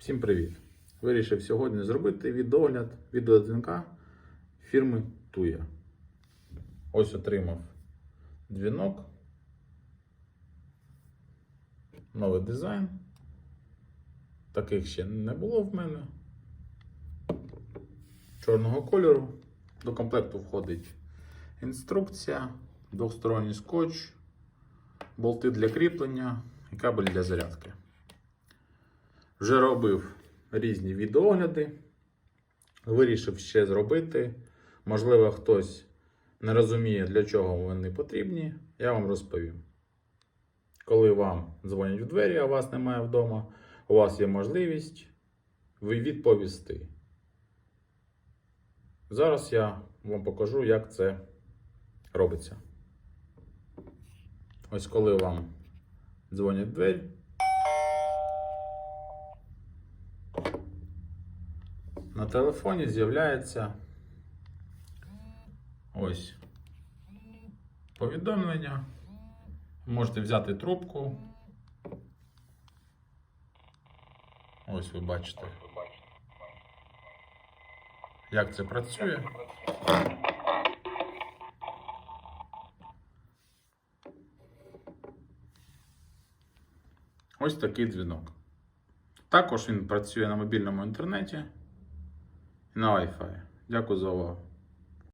Всім привіт! Вирішив сьогодні зробити відогляд відеодзвінка фірми Tuya. Ось отримав дзвінок. Новий дизайн. Таких ще не було в мене. Чорного кольору. До комплекту входить інструкція, двохсторонній скотч, болти для кріплення і кабель для зарядки. Вже робив різні відеогляди. Вирішив ще зробити. Можливо, хтось не розуміє, для чого вони потрібні. Я вам розповім. Коли вам дзвонять в двері, а вас немає вдома, у вас є можливість відповісти. Зараз я вам покажу, як це робиться. Ось коли вам дзвонять в двері. На телефоні з'являється ось повідомлення. Можете взяти трубку. Ось ви бачите. Як це працює? Ось такий дзвінок. Також він працює на мобільному інтернеті на Wi-Fi. Дякую за увагу.